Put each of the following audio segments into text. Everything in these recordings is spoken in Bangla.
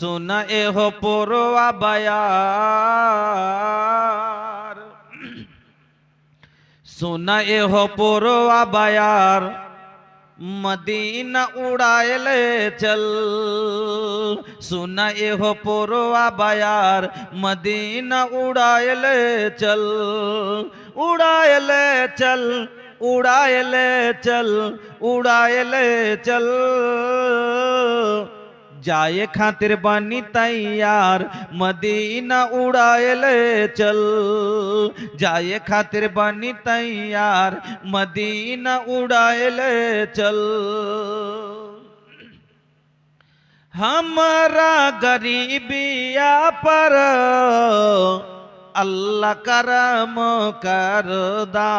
सुन ए हो पुरवा बयार। सुन ए हो पुरवा बयार, मदीना उड़ाए ले चल। सुन एहो पुरवा बयार, मदीना उड़ाए ले चल। उड़ाए ले चल उड़ाए ले चल उड़ाए ले चल। जाए खातिर बनी तैयार, मदीना उड़ाएले चल। जाए खातिर बनी तैयार, मदीना उड़ाएले चल। हमारा गरीबिया पर अल्लाह करम कर दा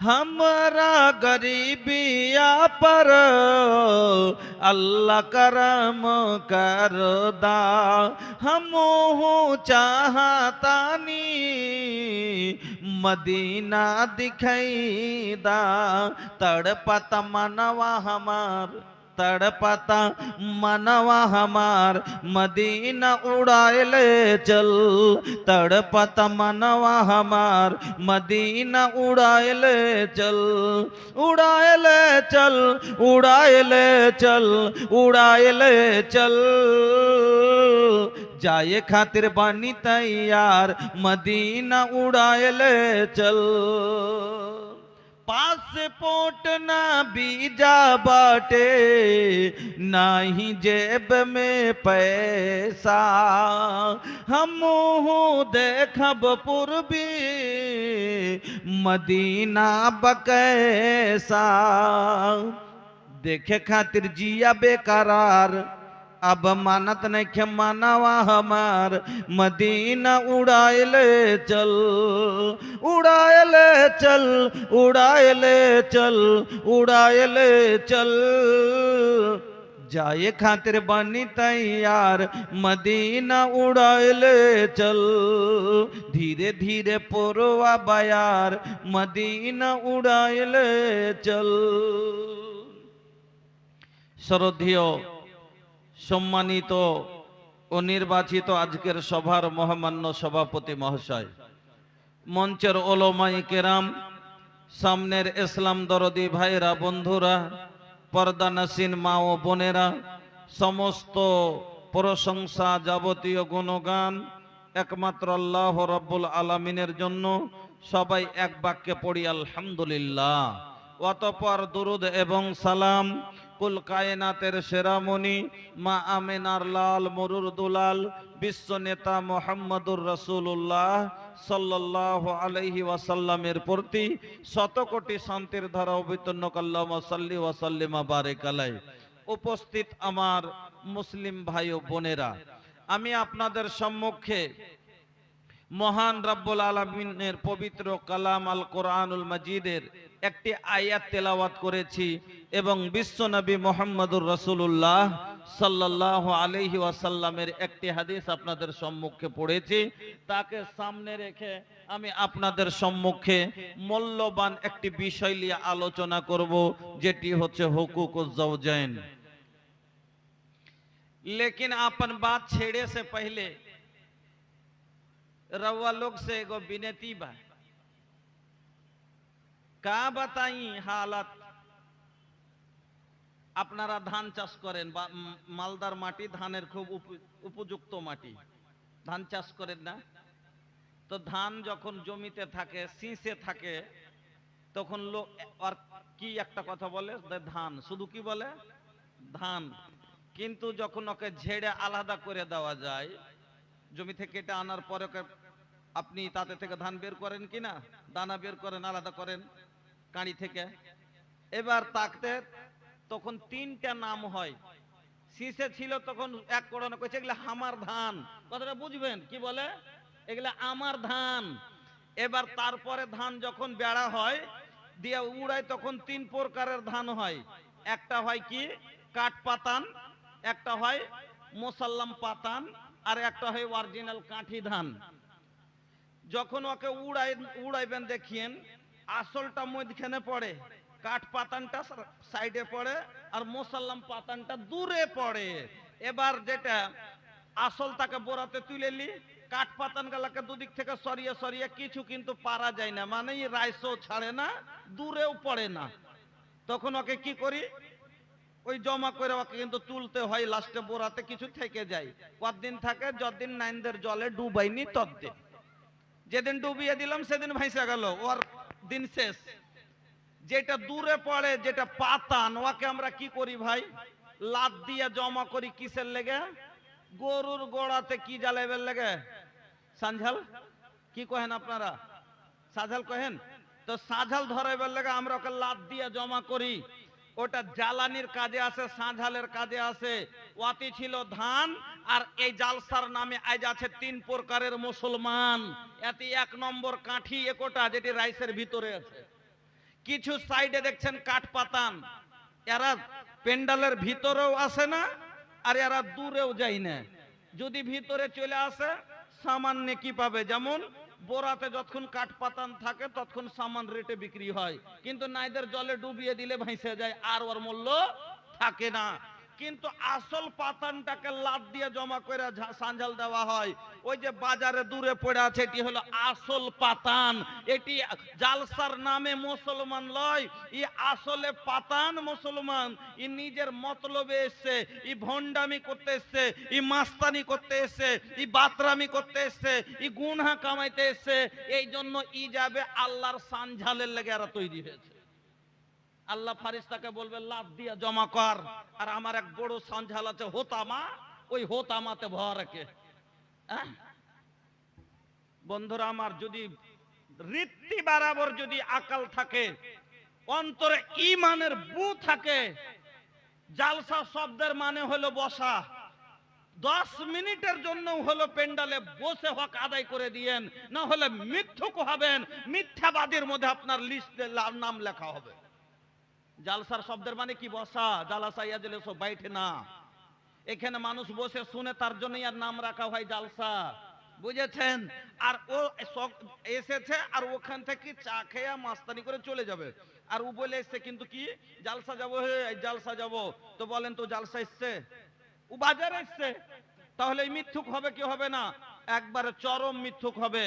हमरा غریبیا पर اللہ करम कर دا ہم ہوں چاہتا نی مدینہ دکھائی دا تڑپت منوا ہمار तड़पता मनवा हमार मदीना उड़ाएले चल। तड़पता मनवा हमार मदीना उड़ाएले चल। उड़ाएले चल उड़ाएले चल उड़ाएले चल। जाए खातिर बानी तैयार, मदीना उड़ाएले चल। पासपोर्ट ना बीजा बाटे ना ही जेब में पैसा। हम देखब पूर्वी, मदीना बकैसा। देखे खातिर जिया बेकरार। अब मानत ने खे मानावा हमार, मदीना उड़ाएले चल उड़ाएले चल उड़ाएले चल उड़ाएले चल। जाए खातिर बनी तैयार, मदीना उड़ाइले चल। धीरे धीरे पोरवा बयार, मदीना उड़ाइले चल। श्रद्धियों সম্মানিত ও নির্বাচিত আজকের সভার মহামান্য সভাপতি মহাশয়। মঞ্চের ওলমাই কেরাম, সামনের ইসলাম দরদি ভাইরা বন্ধুরা, পর্দা নাসিন মা ও বোনেরা, সমস্ত প্রশংসা যাবতীয় গুণগান একমাত্র আল্লাহ রব্বুল আলমিনের জন্য সবাই এক বাক্যে পড়ি, আলহামদুলিল্লাহ। অতপর দুরুদ এবং সালাম কুল কায়নাতের সেরামণি মা আমেনার লাল মরুর দুলাল বিশ্ব নেতা মোহাম্মদুর রসুল্লাহ সাল্লাহ আলহি ওয়াসাল্লামের প্রতি শত কোটি শান্তির ধারা অবিতন্ন কাল্লাম সাল্লি ওয়াসাল্লিমা বারেক আলাই। উপস্থিত আমার মুসলিম ভাই ও বোনেরা, আমি আপনাদের সম্মুখে মহান রব্বুল আলমিনের পবিত্র কালাম আল কোরআনুল মজিদের একটি আয়াত তেলাওয়াত করেছি। এবং বিশ্ব নবী মোহাম্মদুর রসুল্লাহ সাল্লাহ আলহি ওয়াসাল্লামের একটি হাদিস আপনাদের সম্মুখে পড়েছি। তাকে সামনে রেখে আমি আপনাদের সম্মুখে মূল্যবান একটি বিষয় নিয়ে আলোচনা করব, যেটি হচ্ছে হুকুক জৌজাইন लेकिन अपन बात छेड़े से पहले रउआ लोग से एगो विनती बा का बताई हालत আপনারা ধান চাষ করেন বা মালদার মাটি ধানের খুব উপ- উপযুক্ত মাটি। ধান চাষ করেন না? তো ধান যখন জমিতে থাকে, শীষে থাকে, তখন লোক আর কি একটা কথা বলে? ধান। শুধু কি বলে? ধান। কিন্তু যখন ওকে ঝেড়ে আলাদা করে দেওয়া যায়, জমি থেকে এটা আনার পরে আপনি তাতে থেকে ধান বের করেন কি না? দানা বের করেন, আলাদা করেন কাঁড়ি থেকে। এবার তাকতে তখন তিনটা নাম হয়। শীষে ছিল তখন এক করোনা কইছে, এগুলো আমার ধান। কথাটা বুঝবেন? কি বলে? এগুলো আমার ধান। এবার তারপরে ধান যখন বেড়া হয়, দিয়ে উড়ায়, তখন তিন প্রকারের ধান হয়। একটা হয় কি? কাঠ পাতান, একটা হয় মোসাল্লাম পাতান, আর একটা হয় অরিজিনাল কাঠি ধান। যখন ওকে উড়াই উড়াইবেন, দেখিয়েন, আসলটা মধ্যখানে পড়ে। কাঠ পাতানটা সাইডে পড়ে আর মোসাল্লাম পাতানটা দূরে পড়ে। এবার যেটা আসল তাকে বোরাতে তুলে নি, কাঠ পাতান গালাকে দুদিক থেকে সরিয়ে সরিয়ে কিছু কিন্তু পারা যায় না মানে রাইসও ছাড়ে না, দূরেও পড়ে না। তখন ওকে কি করি? ওই জমা করে ওকে কিন্তু তুলতে হয়, লাস্টে বোরাতে কিছু থেকে যায়। কতদিন থাকে? যতদিন নাইনদের জলে ডুবাইনি ততদিন। যেদিন ডুবিয়ে দিলাম, সেদিন ভাইসা গেল, ওর দিন শেষ। যেটা দূরে পড়ে, যেটা পাতান, ওকে আমরা কি করি ভাই? লাদ দিয়ে জমা করি কিসের লেগে? গরুর গোড়াতে কি জ্বালাইবের লেগে? সাঞ্ঝাল কি কহেন আপনারা? সাঝাল কহেন? তো সাঝাল ধরাইবার লেগে আমরা ওকে লাদ দিয়ে জমা করি। ওটা জ্বালানির কাজে আসে, সাঁঝালের কাজে আসে। ওয়াতি ছিল ধান, আর এই জালসার নামে আজ আছে তিন প্রকারের মুসলমান। এতে এক নম্বর কাঠি একটা যেটি রাইসের ভিতরে আছে। কিছু সাইডে দেখছেন কাঠ পাতান। এরা পেন্ডালের ভিতরেও আসে না, আর এরা দূরেও যায় না। যদি ভিতরে চলে আসে সামান্য কি পাবে। যেমন বোরাতে যতক্ষণ কাঠ পাতান থাকে, ততক্ষণ সামান রেটে বিক্রি হয়। কিন্তু নাইদের জলে ডুবিয়ে দিলে ভাইসে যায়, আর ওর মূল্য থাকে না। কিন্তু আসল পাতানটাকে লাদ দিয়ে জমা করে সাঞ্জাল দেওয়া হয়। ওই যে বাজারে দূরে পড়ে আছে, এটি হলো আসল পাতান। এটি জালসার নামে মুসলমান লয়। ই আসলে পাতান মুসলমান। ই নিজের মতলবে এসছে। ই ভণ্ডামি করতে এসছে। ই মাস্তানি করতে এসছে। ই বাতরামি করতে এসছে। ই গুনহা কামাইতে এসছে। এই জন্য ই যাবে আল্লাহর সানঝালের লেগে এরা তৈরি হয়েছে। আল্লাহ ফারিস্তাকে বলবে লাভ দিয়া জমা কর। আর আমার এক বড় সঞ্ঝাল আছে, হোতামা। ওই হোতামাতে ভর রেখে। বন্ধুরা, আমার যদি রীতি বরাবর যদি আকাল থাকে, অন্তরে ইমানের বু থাকে, জালসা শব্দের মানে হলো বসা। দশ মিনিটের জন্য হলো পেন্ডালে বসে হক আদায় করে দিয়েন, না হলে মিথ্যুক হবেন, মিথ্যাবাদীর মধ্যে আপনার লিস্টে নাম লেখা হবে। জালসার শব্দের মানে কি বসা? জালাসা ইয়া দিলে সব বাইঠে না। এখানে মানুষ বসে শুনে, তার জন্যই আর নাম রাখা হয় জালসা। বুঝেছেন? আর ও এসেছে আর ওখান থেকে চা খেয়ে মাস্তানি করে চলে যাবে। আর ও বলে এসছে, কিন্তু কি? জালসা যাব হে, জালসা যাব। তো বলেন, তো জালসা এসছে? ও বাজারে এসছে। তাহলে মিথ্যুক হবে কি হবে না? একবারে চরম মিথ্যুক হবে।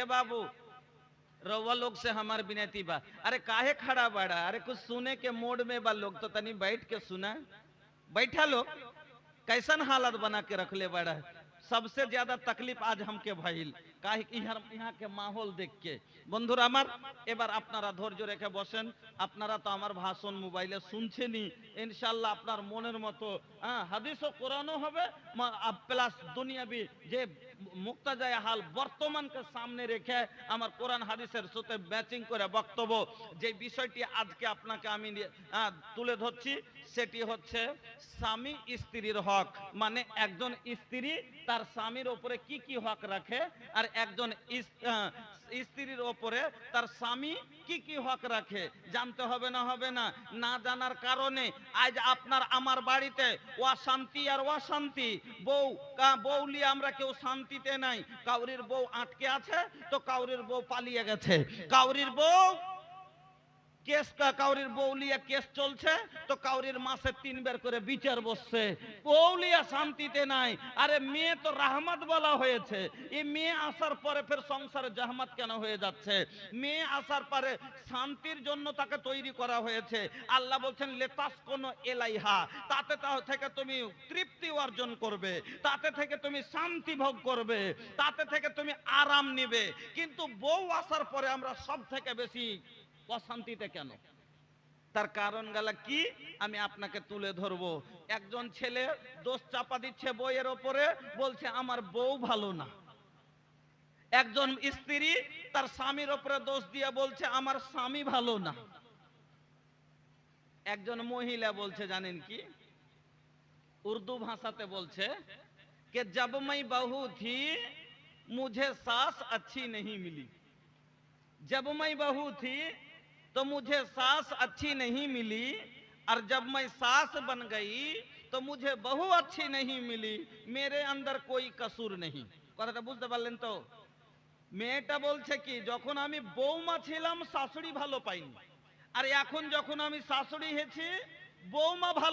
এ বাবু रवा लोग से हमार विनती बा अरे काहे खड़ा बड़ा अरे कुछ सुने के मोड में बा लोग तो तनी बैठ के सुना बैठा लोग कैसन हालत बना के रख ले बड़ा सबसे ज्यादा तकलीफ आज हमके भइल काहे कि यहाँ यहाँ के माहौल देख के বন্ধুরা আমার এবার আপনারা ধৈর্য রেখে বসেন আপনারা তো আমার ভাষণ মোবাইলে শুনছেনই ইনশাল্লাহ আপনার মনের মতো হ্যাঁ হাদিসও কোরআনও হবে প্লাস দুনিয়াবি যে মুক্তাজায় হাল বর্তমানকে সামনে রেখে আমার কোরআন হাদিসের সাথে ম্যাচিং করে বক্তব্য, যে বিষয়টি আজকে আপনাকে আমি তুলে ধরছি, সেটি হচ্ছে স্বামী স্ত্রীর হক। মানে একজন স্ত্রী তার স্বামীর ওপরে কি কি হক রাখে, আর একজন স্ত্রীর ওপরে তার স্বামী কি কি হক রাখে? জানতে হবে না হবে না? না জানার কারণে আজ আপনার আমার বাড়িতে অশান্তি আর অশান্তি। বউ, কা- বউ নিয়ে আমরা কেউ শান্তিতে নাই। কাউরির বউ আটকে আছে, তো কাউরির বউ পালিয়ে গেছে। কাউরির বউ কেস কা- কাউরির বৌলিয়া কেস চলছে, তো কাউরির মাসে তিন বের করে বিচার বসছে। বৌলিয়া শান্তিতে নাই, আরে মেয়ে তো রাহমাত বলা হয়েছে। এই মেয়ে আসার পরে ফের সংসারে জাহমাত কেন হয়ে যাচ্ছে? মেয়ে আসার পরে শান্তির জন্য তাকে তৈরি করা হয়েছে। আল্লাহ বলছেন, লেতাস কোন এলাইহা, তাতে থেকে তুমি তৃপ্তি অর্জন করবে, তাতে থেকে তুমি শান্তি ভোগ করবে, তাতে থেকে তুমি আরাম নিবে। কিন্তু বউ আসার পরে আমরা সব থেকে বেশি অশান্তিতে কেন তার কারণ গেলা কি আমি আপনাকে তুলে ধরবো একজন ছেলে দোষ চাপা দিচ্ছে বইয়ের ওপরে বলছে আমার বউ ভালো না একজন স্ত্রী তার স্বামীর ওপরে দোষ দিয়ে বলছে আমার স্বামী ভালো না একজন মহিলা বলছে জানেন কি উর্দু ভাষাতে বলছে कि जब मैं बहू थी मुझे सास अच्छी नहीं मिली जब मैं बहू थी तो मुझे सास अच्छी नहीं मिली और जब मैं सास बन गई तो मुझे बहू अच्छी नहीं मिली मेरे अंदर कोई कसूर नहीं কথাটা বুঝতে পারলেন তো মেয়েটা বলছে কি যখন আমি বৌমা ছিলাম শাশুড়ি ভালো পাইনি আর এখন যখন আমি শাশুড়ি হয়েছি বৌমা ভালো